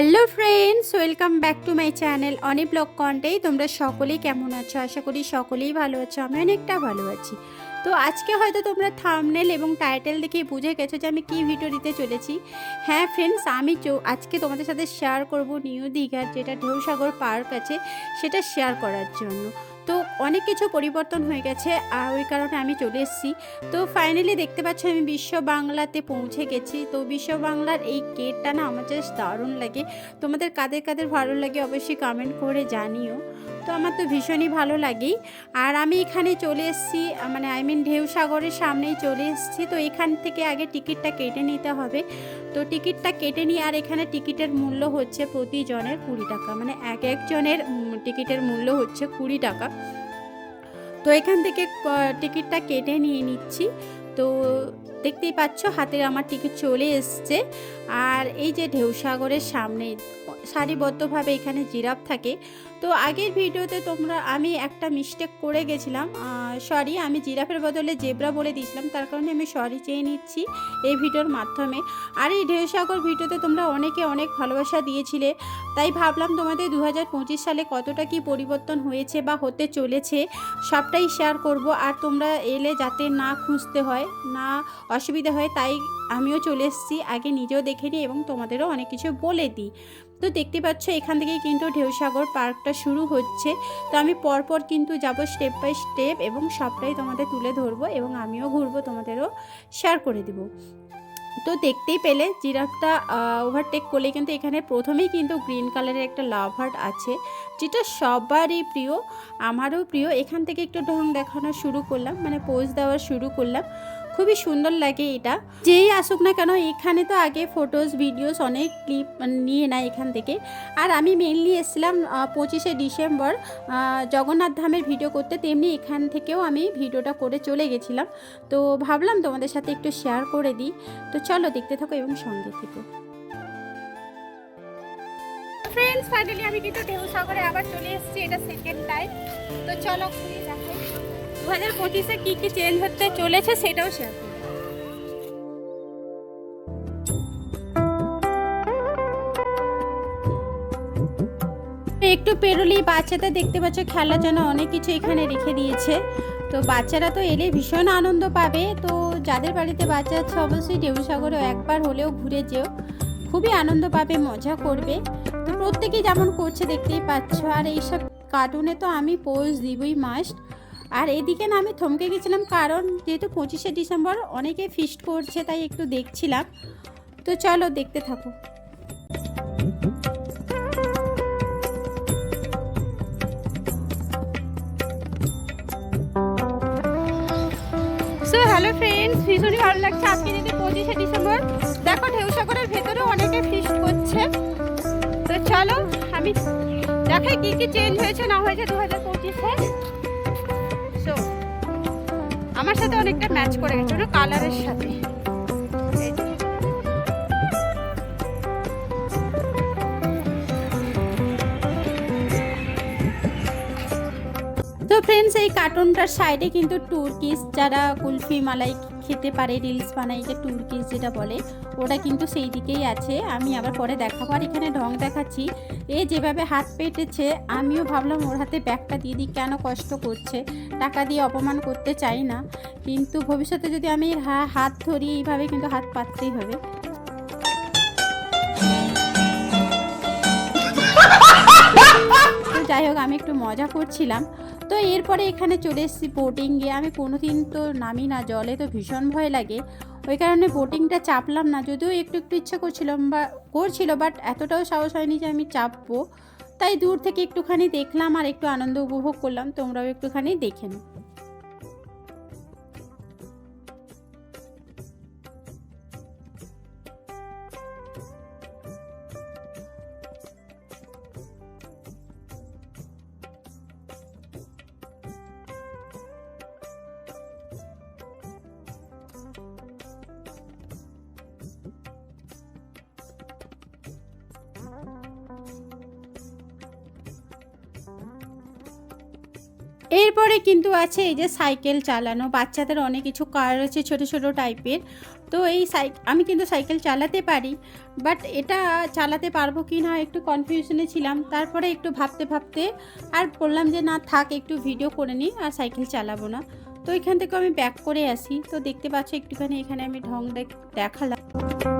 Hello friends, welcome back to my channel অনেক blog কন্টেই। তোমরা সকলেই কেমন আছো? আশা করি সকলেই ভালো আছো, আমি অনেকটা ভালো আছি। তো আজকে হয়তো তোমরা থামনেল এবং টাইটেল দেখে বুঝে গেছো যে আমি কী ভিডিও দিতে চলেছি। হ্যাঁ ফ্রেন্ডস, আমি আজকে তোমাদের সাথে শেয়ার করব নিউ দীঘার যেটা ঢেউসাগর পার্ক আছে, সেটা শেয়ার করার জন্য। তো অনেক কিছু পরিবর্তন হয়ে গেছে, আর ওই কারণে আমি চলে এসেছি। তো ফাইনালি দেখতে পাচ্ছি আমি বিশ্ব বাংলাতে পৌঁছে গেছি। তো বিশ্ব বাংলার এই কেটটা না আমার জাস্ট দারুণ লাগে। তোমাদের কাদের কাদের ভালো লাগে অবশ্যই কমেন্ট করে জানিও। তো আমার তো ভীষণই ভালো লাগেই। আর আমি এখানে চলে এসেছি মানে আই মিন ঢেউ সাগরের সামনেই চলে এসেছি। তো এখান থেকে আগে টিকিটটা কেটে নিতে হবে। তো টিকিটটা কেটে নিয়ে, আর এখানে টিকিটের মূল্য হচ্ছে প্রতিজনের কুড়ি টাকা। মানে এক একজনের টিকিটের মূল্য হচ্ছে কুড়ি টাকা। তো এখান থেকে টিকিটটা কেটে নিয়ে নিচ্ছি। তো দেখতেই পাচ্ছ, হাতে আমার টিকিট চলে এসছে। আর এই যে ঢেউসাগরের সামনে সারিবদ্ধভাবে এখানে জিরাফ থাকে। তো আগের ভিডিওতে তোমরা, আমি একটা মিস্টেক করে গেছিলাম। সরি আমি জিরাফের বদলে জেব্রা বলে দিয়েছিলাম, তার কারণে আমি সরি চেয়ে নিচ্ছি এই ভিডিওর মাধ্যমে। আর এই ঢেউসাগর ভিডিওতে তোমরা অনেকে অনেক ভালোবাসা দিয়েছিলে, তাই ভাবলাম তোমাদের দু হাজার পঁচিশ সালে কতটা কি পরিবর্তন হয়েছে বা হতে চলেছে সবটাই শেয়ার করব। আর তোমরা এলে যাতে না খুঁজতে হয়, না অসুবিধা হয়, তাই আমিও চলে এসেছি। আগে নিজেও দেখে নিই এবং তোমাদেরও অনেক কিছু বলে দিই। তো দেখতে পাচ্ছ, এখান থেকেই কিন্তু ঢেউসাগর পার্কটা শুরু হচ্ছে। তো আমি পরপর কিন্তু যাব স্টেপ বাই স্টেপ এবং সবটাই তোমাদের তুলে ধরবো এবং আমিও ঘুরবো, তোমাদেরও শেয়ার করে দিব। তো দেখতেই পেলে, জিরাফটা ওভারটেক করলে কিন্তু এখানে প্রথমেই কিন্তু গ্রিন কালারের একটা লাভ হার্ট আছে, যেটা সবারই প্রিয়, আমারও প্রিয়। এখান থেকে একটু ঢং দেখানো শুরু করলাম মানে পোজ দেওয়া শুরু করলাম। খুবই সুন্দর লাগে এটা। যেই আসুক না কেন, এখানে তো আগে ফটোস ভিডিওস অনেক ক্লিপ নিয়ে নেয় এখান থেকে। আর আমি মেনলি এসেছিলাম পঁচিশে ডিসেম্বর জগন্নাথ ধামের ভিডিও করতে, তেমনি এখান থেকেও আমি ভিডিওটা করে চলে গেছিলাম। তো ভাবলাম তোমাদের সাথে একটু শেয়ার করে দিই। তো চলো দেখতে থাকো এবং সঙ্গে থেকো। ফ্রেন্ডস ফাইনালি আমি কিন্তু ঢেউ সাগরে আবার চলে এসেছি, এটা সেকেন্ড টাইম তো চলো, ঘুরে দেখাই দু হাজার পঁচিশে কী কী চেঞ্জ হতে চলেছে সেটাও শেয়ার একটু পেরোলেই বাচ্চাদের দেখতে পাচ্ছ খেলার জন্য অনেক কিছু এখানে রেখে দিয়েছে। তো বাচ্চারা তো এলে ভীষণ আনন্দ পাবে। তো যাদের বাড়িতে বাচ্চা আছে, অবশ্যই ঢেউসাগরে একবার হলেও ঘুরে যেও। খুবই আনন্দ পাবে, মজা করবে। তো প্রত্যেকেই যেমন করছে, দেখতেই পাচ্ছ। আর এইসব কার্টুনে তো আমি পোজ দিবই মাস্ট আর এদিকে না আমি থমকে গেছিলাম কারণ যেহেতু পঁচিশে ডিসেম্বর, অনেকে ফিস্ট করছে, তাই একটু দেখছিলাম। তো চলো দেখতে থাকো। সো হ্যালো ফ্রেন্ডস ভীষণই ভালো লাগছে আজকে যেহেতু পঁচিশে ডিসেম্বর। দেখো, ঢেউসাগরের ভেতরেও অনেকে ফিস্ট করছে। তো চলো, আমি দেখাই কি কি চেঞ্জ হয়েছে, না হয়েছে দু হাজার পঁচিশে। আমার সাথে অনেকটা ম্যাচ করে গেছে, ওটা কালারের সাথে। তো ফ্রেন্ডস এই কার্টুনটার সাইডে কিন্তু টুর্কিস যারা কুলফি মালাই খেতে পারে রিলস বানাই যে টুরকিস যেটা বলে, ওটা কিন্তু সেই দিকেই আছে। আমি আবার পরে দেখাবো। আর এখানে ঢং দেখাচ্ছি। এ যেভাবে হাত পেটেছে, আমিও ভাবলাম ওর হাতে ব্যাগটা দিয়ে দিই, কেন কষ্ট করছে? টাকা দিয়ে অপমান করতে চাই না। কিন্তু ভবিষ্যতে যদি আমি হাত ধরি, এইভাবে কিন্তু হাত পাততেই হবে। যাই হোক, আমি একটু মজা করছিলাম। তো এরপরে এখানে চলে এসেছি বোটিংয়ে আমি কোনো দিন তো নামি না, জলে তো ভীষণ ভয় লাগে। ওই কারণে বোটিংটা চাপলাম না, যদিও একটু একটু ইচ্ছা করছিলাম বা করছিল বাট এতটাও সাহস হয়নি যে আমি চাপবো। তাই দূর থেকে একটুখানি দেখলাম আর একটু আনন্দ উপভোগ করলাম, তোমরাও একটুখানি দেখে নাও। এরপরে কিন্তু আছে এই যে সাইকেল চালানো। বাচ্চাদের অনেক কিছু কার আছে, ছোটো ছোটো টাইপের। তো এই সাই আমি কিন্তু সাইকেল চালাতে পারি, বাট এটা চালাতে পারব কি না একটু কনফিউশনে ছিলাম। তারপরে একটু ভাবতে ভাবতে আর বললাম যে, না, থাক, একটু ভিডিও করে নিই আর সাইকেল চালাবো না। তো এখান থেকে আমি ব্যাক করে আসি। তো দেখতে পাচ্ছ, একটুখানি এখানে আমি ঢং দেখ- দেখালাম।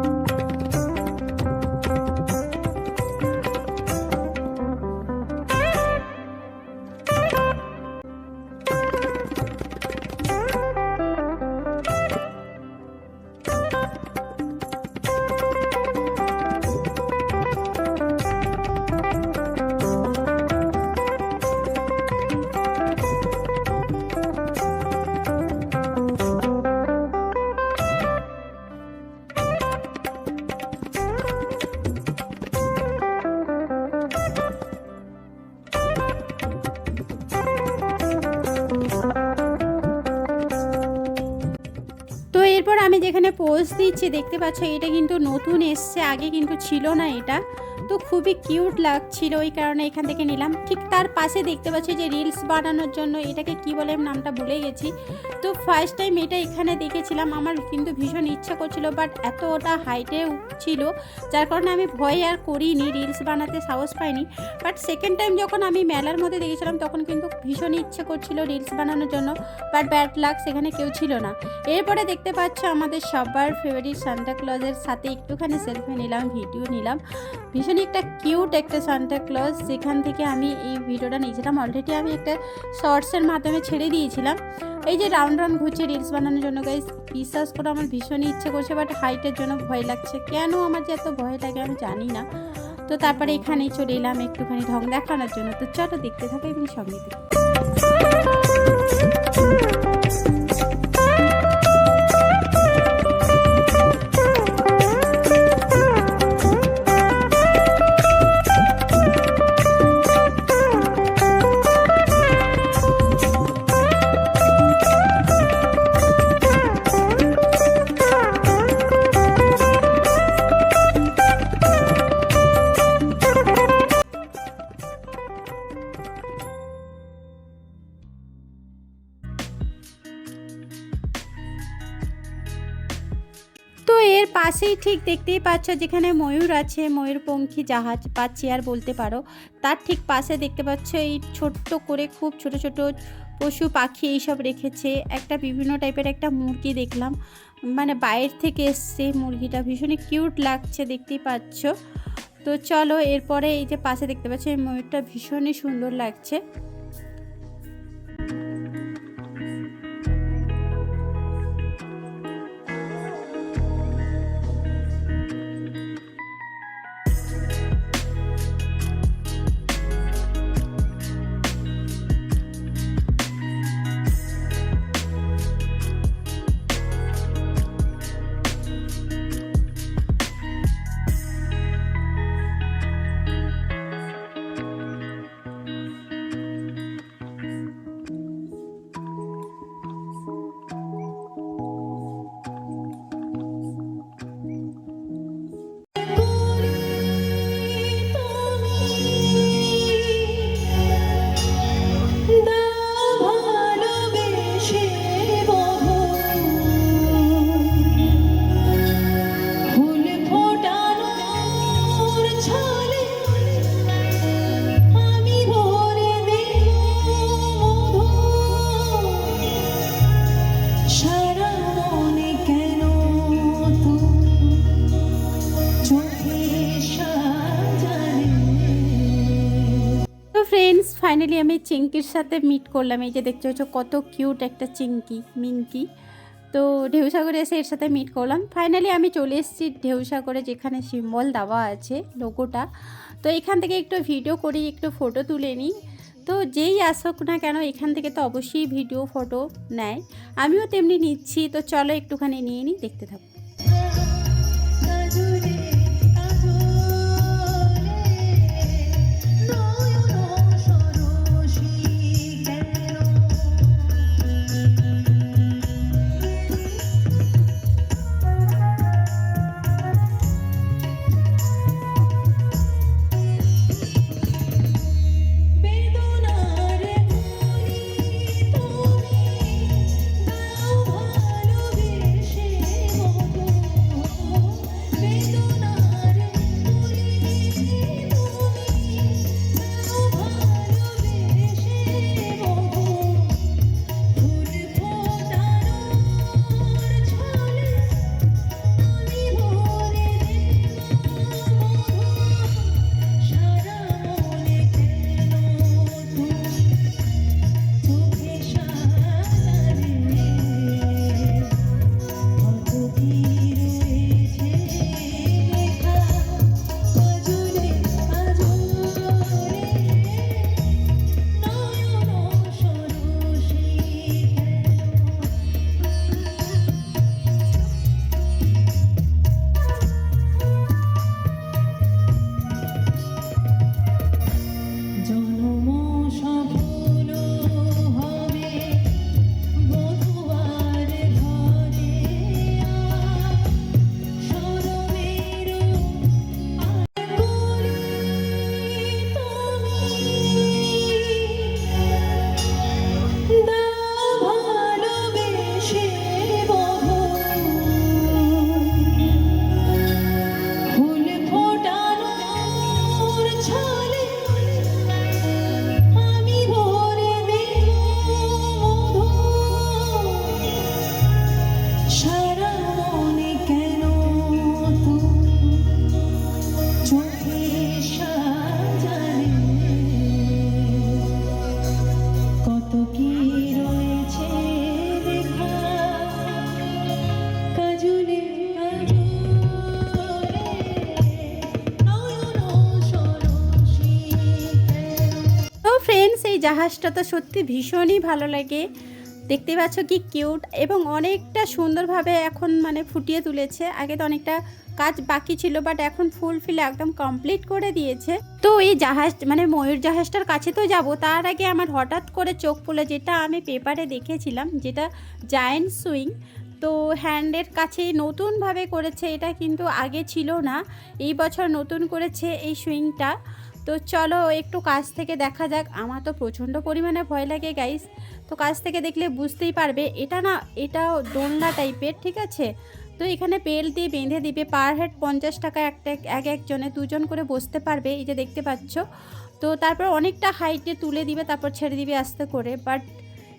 যেখানে পোস্ট দিচ্ছি দেখতে পাচ্ছ এটা কিন্তু নতুন এসছে আগে কিন্তু ছিল না এটা। তো খুবই কিউট লাগছিল ওই কারণে এখান থেকে নিলাম। ঠিক তার পাশে দেখতে পাচ্ছি যে রিলস বানানোর জন্য এটাকে কি বলে নামটা ভুলে গেছি। তো ফার্স্ট টাইম এটা এখানে দেখেছিলাম, আমার কিন্তু ভীষণ ইচ্ছা করছিল বাট এত ওটা হাইটে ছিল, যার কারণে আমি ভয় আর করিনি, রিলস বানাতে সাহস পাইনি। বাট সেকেন্ড টাইম যখন আমি মেলার মধ্যে দেখেছিলাম, তখন কিন্তু ভীষণ ইচ্ছে করছিল রিলস বানানোর জন্য বাট ব্যাড লাক সেখানে কেউ ছিল না। এরপরে দেখতে পাচ্ছ আমাদের সবার ফেভারিট সান্টা ক্লজের সাথে একটুখানি সেলফি নিলাম ভিডিও নিলাম। ভীষণ একটা কিউট একটা সান্টা ক্লজ যেখান থেকে আমি এই ভিডিওটা নিয়েছিলাম। অলরেডি আমি একটা শর্টসের মাধ্যমে ছেড়ে দিয়েছিলাম। এই যে রাউন্ড রাউন্ড ঘুরছে রিলস বানানোর জন্য গাইজ বিশ্বাস করে, আমার ভীষণই ইচ্ছে করছে বাট হাইটের জন্য ভয় লাগছে। কেন আমার যে এত ভয় লাগে আমি জানি না। তো তারপরে এখানেই চলে এলাম একটুখানি ঢং দেখানোর জন্য। তো চলো দেখতে থাকো এবং সঙ্গে দেখো। ঠিক দেখতেই পাচ্ছ যেখানে ময়ূর আছে, ময়ূরপঙ্খী জাহাজ বা চেয়ার বলতে পারো। তার ঠিক পাশে দেখতে পাচ্ছ এই ছোট্ট করে খুব ছোট ছোট পশু পাখি এইসব রেখেছে। একটা বিভিন্ন টাইপের একটা মুরগি দেখলাম মানে বাইরে থেকে এসছে মুরগিটা। ভীষণই কিউট লাগছে দেখতেই পাচ্ছ। তো চলো এরপরে এই যে পাশে দেখতে পাচ্ছ এই ময়ূরটা ভীষণই সুন্দর লাগছে। ফাইনালি আমি চিঙ্কির সাথে মিট করলাম। এই যে দেখতে পাচ্ছ কত কিউট একটা চিঙ্কি মিঙ্কি। তো ঢেউসাগরে এসে এর সাথে মিট করলাম। ফাইনালি আমি চলে এসেছি ঢেউসাগরে যেখানে সিম্বল দেওয়া আছে লোগোটা তো এখান থেকে একটু ভিডিও করি, একটু ফটো তুলে নিই। তো যেই আসুক না কেন, এখান থেকে তো অবশ্যই ভিডিও ফটো নেয়। আমিও তেমনি নিচ্ছি। তো চলো একটুখানি নিয়ে নিই, দেখতে থাকো। জাহাজটা তো সত্যি ভীষণই ভালো লাগে। দেখতে পাচ্ছ কি কিউট এবং অনেকটা সুন্দরভাবে এখন মানে ফুটিয়ে তুলেছে। আগে তো অনেকটা কাজ বাকি ছিল বাট এখন ফুল ফিল একদম কমপ্লিট করে দিয়েছে। তো এই জাহাজ মানে ময়ূর জাহাজটার কাছে তো যাব, তার আগে আমার হঠাৎ করে চোখ পড়ল, যেটা আমি পেপারে দেখেছিলাম, যেটা জায়েন্ট সুইং তো হ্যান্ডের কাছে নতুনভাবে করেছে, এটা কিন্তু আগে ছিল না। এই বছর নতুন করেছে এই সুইংটা তো চলো একটু কাছ থেকে দেখা যাক। আমার তো প্রচণ্ড পরিমাণে ভয় লাগে গাইস তো কাছ থেকে দেখলে বুঝতেই পারবে, এটা না এটাও দোলনা টাইপের ঠিক আছে? তো এখানে পেল দিয়ে বেঁধে দিবে পার হেড পঞ্চাশ টাকা একটা এক একজনে, দুজন করে বসতে পারবে, এই যে দেখতে পাচ্ছ। তো তারপর অনেকটা হাইটে তুলে দিবে, তারপর ছেড়ে দিবে আস্তে করে বাট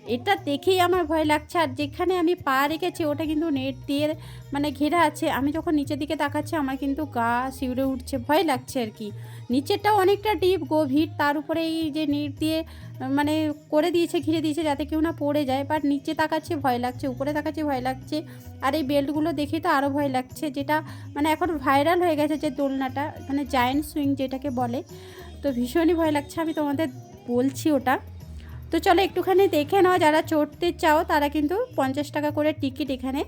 এটা দেখেই আমার ভয় লাগছে। আর যেখানে আমি পা রেখেছি, ওটা কিন্তু নেট দিয়ে মানে ঘেরা আছে। আমি যখন নিচের দিকে তাকাচ্ছি, আমার কিন্তু গা শিউরে উঠছে, ভয় লাগছে আর কি। নিচেরটাও অনেকটা ডিপ গভীর। তার উপরে এই যে নেট দিয়ে মানে করে দিয়েছে, ঘিরে দিয়েছে, যাতে কেউ না পড়ে যায়। বাট নিচে তাকাচ্ছে, ভয় লাগছে, উপরে তাকাচ্ছে, ভয় লাগছে। আর এই বেল্টগুলো দেখে তো আরও ভয় লাগছে, যেটা মানে এখন ভাইরাল হয়ে গেছে যে দোলনাটা মানে জায়েন্ট সুইং যেটাকে বলে। তো ভীষণই ভয় লাগছে, আমি তোমাদের বলছি ওটা। তো চলো একটুখানি দেখে নাও, যারা চড়তে চাও তারা কিন্তু পঞ্চাশ টাকা করে টিকিট এখানে।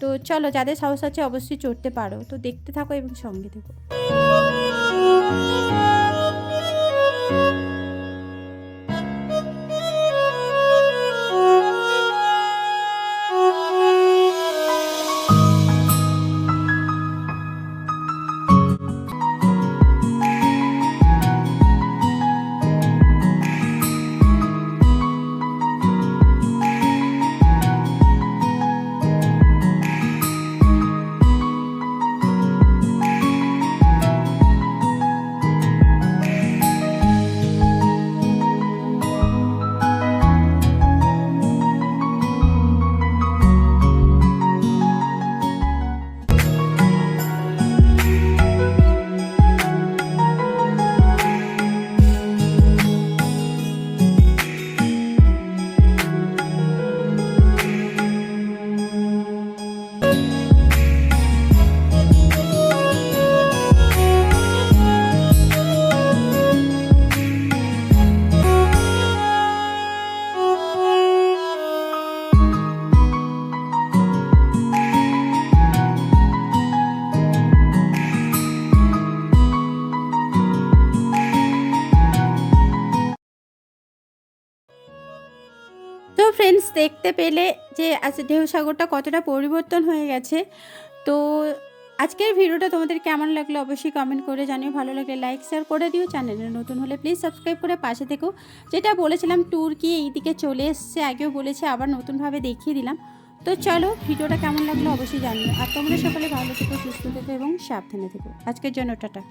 তো চলো, যাদের সাহস আছে অবশ্যই চড়তে পারো। তো দেখতে থাকো এবং সঙ্গে থেকো। ফ্রেন্ডস দেখতে পেলে যে আজ ঢেউ সাগরটা কতটা পরিবর্তন হয়ে গেছে। তো আজকের ভিডিওটা তোমাদের কেমন লাগল অবশ্যই কমেন্ট করে জানিও। ভালো লাগলে লাইক শেয়ার করে দিও। চ্যানেলে নতুন হলে প্লিজ সাবস্ক্রাইব করে পাশে থেকো। যেটা বলেছিলাম ট্যুর কি এই দিকে চলে এসছে, আগেও বলেছে, আবার নতুনভাবে দেখিয়ে দিলাম। তো চলো ভিডিওটা কেমন লাগল অবশ্যই জানিও। আর তোমরা সকলে ভালো থেকো, সুস্থ থেকো এবং সাবধানে থেকো। আজকের জন্য টাটা।